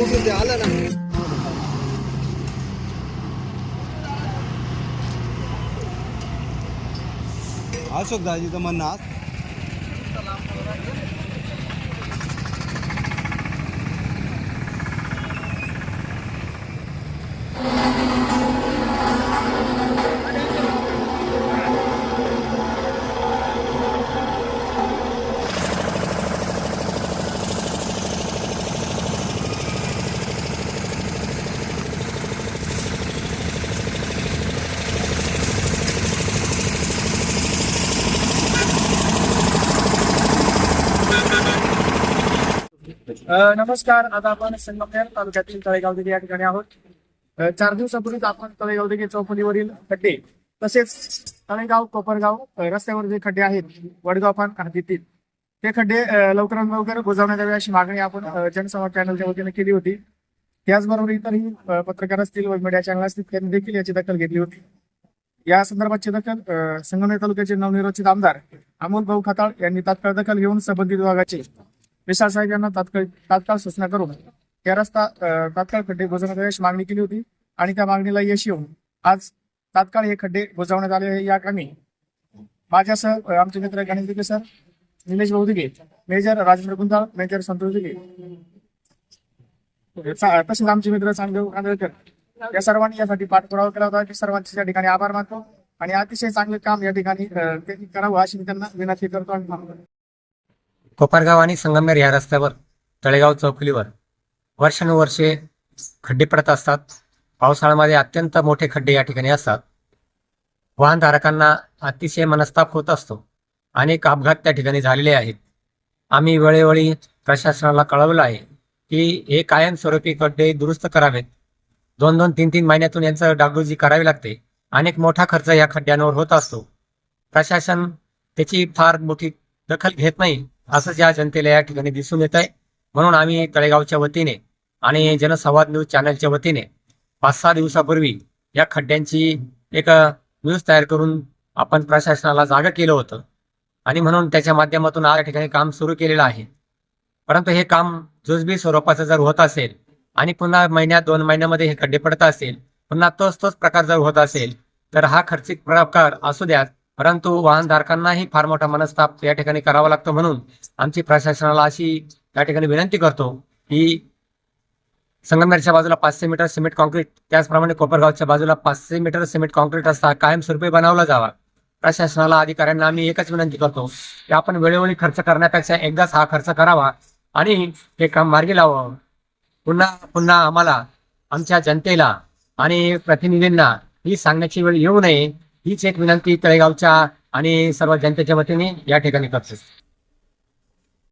नाही अशोक दाजीचं म्हणणं आज नमस्कार. आता आपण संगमनेर तालुक्यातील तळेगाव दिघे या ठिकाणी आहोत. चार दिवसापूर्वीच आपण तळेगाव दिघे चौफुलीवरील खड्डे तसेच तळेगाव कोपरगाव रस्त्यावर जे खड्डे आहेत वडगाव पान हद्दीतील ते खड्डे लवकरात लवकर बुजवण्यात यावे अशी मागणी आपण जनसंवाद चॅनलच्या वतीने केली होती. त्याचबरोबर इतरही पत्रकार असतील व मीडिया चॅनल असतील त्यांनी देखील याची दखल घेतली होती. या संदर्भाची दखल संगमनेर तालुक्याचे नवनिर्वाचित आमदार अमोल भाऊ खताळ यांनी तात्काळ दखल घेऊन संबंधित विभागाचे विशाल साहेब यांना तात्काळ तात्काळ सूचना करून या रस्ता तात्काळ खड्डे बुजवण्यात मागणी केली होती आणि त्या मागणीला यश येऊन आज तात्काळ हे खड्डे बुजवण्यात आले आहे या कामी माझ्यासह आमचे मित्र गणेश दिगे सर निलेश भाऊ दिगे मेजर राजेंद्र गुंजाळ मेजर संतोष दिगे तसेच आमचे मित्र चांगदेव कांदळकर या सर्वांनी यासाठी पाठपुरावा केला होता. की सर्वांचे या ठिकाणी आभार मानतो आणि अतिशय चांगले काम या ठिकाणी त्यांनी करावं अशी मी त्यांना विनंती करतो आणि कोपरगाव आणि संगमनेर या रस्त्यावर तळेगाव चौफुलीवर वर्षानुवर्षे खड्डे पडत असतात. पावसाळ्यामध्ये अत्यंत मोठे खड्डे या ठिकाणी असतात. वाहनधारकांना अतिशय मनस्ताप होत असतो. अनेक अपघात त्या ठिकाणी झालेले आहेत. आम्ही वेळोवेळी प्रशासनाला कळवलं आहे की हे कायमस्वरूपी खड्डे दुरुस्त करावेत. दोन दोन तीन तीन महिन्यातून यांचं डागडुजी करावी लागते. अनेक मोठा खर्च या खड्ड्यांवर होत असतो. प्रशासन त्याची फार मोठी दखल घेत नाही. असंच या जनतेला या ठिकाणी दिसून येत आहे म्हणून आम्ही तळेगावच्या वतीने आणि जनसंवाद न्यूज चॅनलच्या वतीने पाच सहा दिवसापूर्वी या खड्ड्यांची एक न्यूज तयार करून आपण प्रशासनाला जागा केलं होतं. आणि म्हणून त्याच्या माध्यमातून आज या ठिकाणी काम सुरू केलेलं आहे. परंतु हे काम जुजबी स्वरूपाचं जर होत असेल आणि पुन्हा महिन्यात दोन महिन्यामध्ये हे खड्डे पडत असेल पुन्हा तोच तोच प्रकार जर होत असेल तर हा खर्चिक प्रकार असू द्यात. परंतु वाहनधारकांनाही फार मोठा मनस्ताप या ठिकाणी करावा लागतो म्हणून आमची प्रशासनाला अशी या ठिकाणी विनंती करतो की संगमनेरच्या बाजूला पाचशे मीटर सिमेंट कॉन्क्रीट त्याचप्रमाणे कोपरगावच्या बाजूला पाचशे मीटर सिमेंट कॉन्क्रीट असता कायमस्वरूपी बनवला जावा. प्रशासनाला अधिकाऱ्यांना आम्ही एकच विनंती करतो की आपण वेळोवेळी खर्च करण्यापेक्षा एकदाच हा खर्च करावा आणि हे काम मार्गी लावावं. पुन्हा पुन्हा आम्हाला आमच्या जनतेला आणि प्रतिनिधींना ही सांगण्याची वेळ येऊ नये. हीच एक विनंती तळेगावच्या आणि सर्व जनतेच्या वतीने या ठिकाणी करतो.